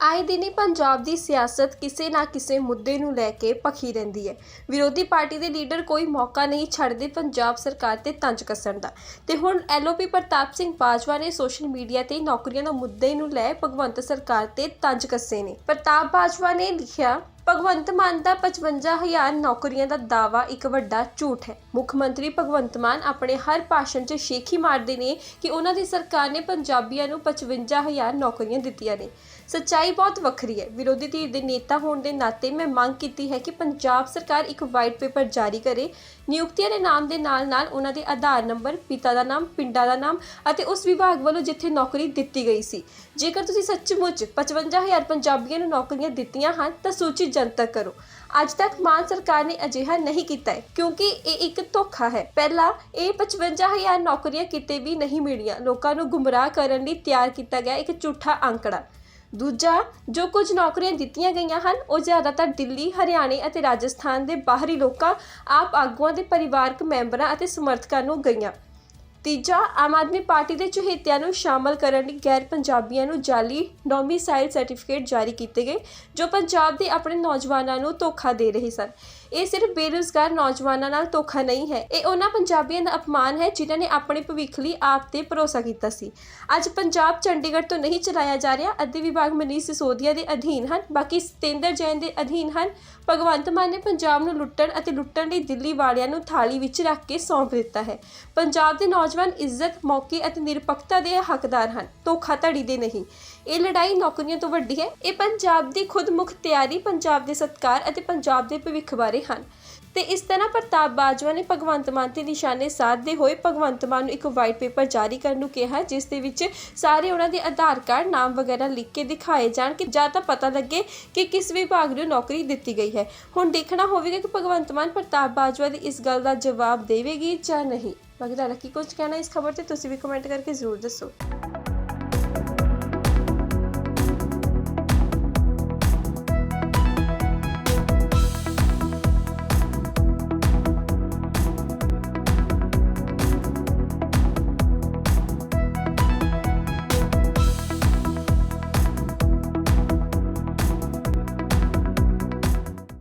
ਆਏ ਦਿਨੀ ਪੰਜਾਬ ਦੀ ਸਿਆਸਤ ਕਿਸੇ ਨਾ ਕਿਸੇ ਮੁੱਦੇ ਨੂੰ ਲੈ ਕੇ ਭਖੀ ਰਹਿੰਦੀ ਹੈ। ਵਿਰੋਧੀ ਪਾਰਟੀ ਦੇ ਲੀਡਰ ਕੋਈ ਮੌਕਾ ਨਹੀਂ ਛੱਡਦੇ ਪੰਜਾਬ ਸਰਕਾਰ ਤੇ ਤੰਜ ਕੱਸਣ ਦਾ। ਤੇ ਹੁਣ ਐਲਓਪੀ ਪ੍ਰਤਾਪ ਸਿੰਘ ਬਾਜਵਾ ਨੇ ਸੋਸ਼ਲ ਮੀਡੀਆ ਤੇ ਨੌਕਰੀਆਂ ਦਾ ਮੁੱਦੇ ਨੂੰ ਲੈ ਭਗਵੰਤ ਸਰਕਾਰ ਤੇ ਤੰਜ ਕੱਸੇ ਨੇ। ਪ੍ਰਤਾਪ ਬਾਜਵਾ ਨੇ ਲਿਖਿਆ ਭਗਵੰਤ ਮਾਨ ਦਾ 55000 ਨੌਕਰੀਆਂ ਦਾ ਦਾਵਾ ਇੱਕ ਵੱਡਾ ਝੂਠ ਹੈ। ਮੁੱਖ ਮੰਤਰੀ ਭਗਵੰਤ ਮਾਨ ਆਪਣੇ ਹਰ ਭਾਸ਼ਣ 'ਚ ਸ਼ੇਖੀ ਮਾਰਦੇ ਨੇ ਕਿ ਉਹਨਾਂ ਦੀ ਸਰਕਾਰ ਨੇ ਪੰਜਾਬੀਆਂ ਨੂੰ 55000 ਨੌਕਰੀਆਂ ਦਿੱਤੀਆਂ ਨੇ। ਸੱਚਾਈ ਬਹੁਤ ਵੱਖਰੀ ਹੈ। ਵਿਰੋਧੀ ਧਿਰ ਦੇ ਨੇਤਾ ਹੋਣ ਦੇ ਨਾਤੇ ਮੈਂ ਮੰਗ ਕੀਤੀ ਹੈ ਕਿ ਪੰਜਾਬ ਸਰਕਾਰ ਇੱਕ ਵਾਈਟ ਪੇਪਰ ਜਾਰੀ ਕਰੇ। ਨਿਯੁਕਤੀਆਂ ਦੇ ਨਾਮ ਦੇ ਨਾਲ-ਨਾਲ ਉਹਨਾਂ ਦੇ ਆਧਾਰ ਨੰਬਰ, ਪਿਤਾ ਦਾ ਨਾਮ, ਪਿੰਡਾਂ ਦਾ ਨਾਮ ਅਤੇ ਉਸ ਵਿਭਾਗ ਵੱਲੋਂ ਜਿੱਥੇ ਨੌਕਰੀ ਦਿੱਤੀ ਗਈ ਸੀ। ਜੇਕਰ ਤੁਸੀਂ ਸੱਚਮੁੱਚ 55000 ਪੰਜਾਬੀਆਂ ਨੂੰ ਨੌਕਰੀਆਂ ਦਿੱਤੀਆਂ ਹਨ ਤਾਂ ਸੂਚੀ ਜਨਤਕ ਕਰੋ। ਅੱਜ ਤੱਕ ਮਾਨ ਸਰਕਾਰ ਨੇ ਅਜਿਹਾ ਨਹੀਂ ਕੀਤਾ ਹੈ, ਕਿਉਂਕਿ ਇਹ ਇੱਕ ਧੋਖਾ ਹੈ। ਪਹਿਲਾਂ ਇਹ 55000 ਨੌਕਰੀਆਂ ਕਿਤੇ ਵੀ ਨਹੀਂ ਮਿਲੀਆਂ। ਲੋਕਾਂ ਨੂੰ ਗੁੰਮਰਾਹ ਕਰਨ ਲਈ ਤਿਆਰ ਕੀਤਾ ਗਿਆ ਇੱਕ ਝੂਠਾ ਅੰਕੜਾ। ਦੂਜਾ, ਜੋ ਕੁਝ ਨੌਕਰੀਆਂ ਦਿੱਤੀਆਂ ਗਈਆਂ ਹਨ, ਉਹ ਜ਼ਿਆਦਾਤਰ ਦਿੱਲੀ, ਹਰਿਆਣੇ ਅਤੇ ਰਾਜਸਥਾਨ ਦੇ ਬਾਹਰੀ ਲੋਕਾਂ, ਆਪ ਆਗੂਆਂ ਦੇ ਪਰਿਵਾਰਕ ਮੈਂਬਰਾਂ ਅਤੇ ਸਮਰਥਕਾਂ ਨੂੰ ਗਈਆਂ। ਤੀਜਾ, ਆਮ ਆਦਮੀ ਪਾਰਟੀ ਦੇ ਚਹੇਤਿਆਂ ਨੂੰ ਸ਼ਾਮਲ ਕਰਨ ਲਈ ਗੈਰ ਪੰਜਾਬੀਆਂ ਨੂੰ ਜਾਲੀ ਡੋਮਿਸਾਈਲ ਸਰਟੀਫਿਕੇਟ ਜਾਰੀ ਕੀਤੇ ਗਏ, ਜੋ ਪੰਜਾਬ ਦੇ ਆਪਣੇ ਨੌਜਵਾਨਾਂ ਨੂੰ ਧੋਖਾ ਦੇ ਰਹੇ ਸਨ। ਇਹ ਸਿਰਫ ਬੇਰੁਜ਼ਗਾਰ ਨੌਜਵਾਨਾਂ ਨਾਲ ਧੋਖਾ ਨਹੀਂ ਹੈ, ਇਹ ਉਹਨਾਂ ਪੰਜਾਬੀਆਂ ਦਾ ਅਪਮਾਨ ਹੈ ਜਿਨ੍ਹਾਂ ਨੇ ਆਪਣੇ ਭਵਿੱਖ ਲਈ ਆਪ ਤੇ ਭਰੋਸਾ ਕੀਤਾ ਸੀ। ਅੱਜ ਪੰਜਾਬ ਚੰਡੀਗੜ੍ਹ ਤੋਂ ਨਹੀਂ ਚਲਾਇਆ ਜਾ ਰਿਹਾ, ਅੱਧੇ ਵਿਭਾਗ ਮਨੀਸ਼ ਸਿਸੋਦੀਆ ਦੇ ਅਧੀਨ ਹਨ, ਬਾਕੀ ਸਤੇਂਦਰ ਜੈਨ ਦੇ ਅਧੀਨ ਹਨ। ਭਗਵੰਤ ਮਾਨ ਨੇ ਪੰਜਾਬ ਨੂੰ ਲੁੱਟਣ ਅਤੇ ਲੁੱਟਣ ਲਈ ਦਿੱਲੀ ਵਾਲਿਆਂ ਨੂੰ ਥਾਲੀ ਵਿੱਚ ਰੱਖ ਕੇ ਸੌਂਪ ਦਿੱਤਾ ਹੈ। ਪੰਜਾਬ ਦੇ ਨੌਜਵਾਨ ਨੌਜਵਾਨ ਇੱਜ਼ਤ ਮੌਕੇ ਅਤੇ ਨਿਰਪੱਖਤਾ ਦੇ ਹੱਕਦਾਰ ਹਨ। ਧੋਖਾਧੜੀ ਦੇ ਨਹੀਂ। ਇਹ ਲੜਾਈ ਨੌਕਰੀਆਂ ਤੋਂ ਵੱਡੀ ਹੈ। ਇਹ ਪੰਜਾਬ ਦੀ ਖੁਦ ਮੁਖਤਿਆਰੀ ਪੰਜਾਬ ਦੇ ਸਤਕਾਰ ਅਤੇ ਪੰਜਾਬ ਦੇ ਭਵਿੱਖ ਬਾਰੇ ਹਨ। ਤੇ ਇਸ ਤਰ੍ਹਾਂ ਪ੍ਰਤਾਪ ਬਾਜਵਾ ਨੇ ਭਗਵੰਤ ਮਾਨ ਤੇ ਨਿਸ਼ਾਨੇ ਸਾਧਦੇ ਹੋਏ ਭਗਵੰਤ ਮਾਨ ਨੂੰ ਇੱਕ ਵਾਈਟ ਪੇਪਰ ਜਾਰੀ ਕਰਨ ਨੂੰ ਕਿਹਾ, ਜਿਸ ਦੇ ਵਿੱਚ ਸਾਰੇ ਉਹਨਾਂ ਦੇ ਆਧਾਰ ਕਾਰਡ, ਨਾਮ ਵਗੈਰਾ ਲਿਖ ਕੇ ਦਿਖਾਏ ਜਾਣ ਕਿ ਜਾਂ ਤਾਂ ਪਤਾ ਲੱਗੇ ਕਿ ਕਿਸ ਵਿਭਾਗ ਨੂੰ ਨੌਕਰੀ ਦਿੱਤੀ ਗਈ ਹੈ। ਹੁਣ ਦੇਖਣਾ ਹੋਵੇਗਾ ਕਿ ਭਗਵੰਤ ਮਾਨ ਪ੍ਰਤਾਪ ਬਾਜਵਾ ਦੀ ਇਸ ਗੱਲ ਦਾ ਜਵਾਬ ਦੇਵੇਗੀ ਜਾਂ ਨਹੀਂ। ਬਾਕੀ ਤੁਹਾਡਾ ਕੀ ਕੁਝ ਕਹਿਣਾ ਇਸ ਖਬਰ ਤੇ, ਤੁਸੀਂ ਵੀ ਕਮੈਂਟ ਕਰਕੇ ਜ਼ਰੂਰ ਦੱਸੋ।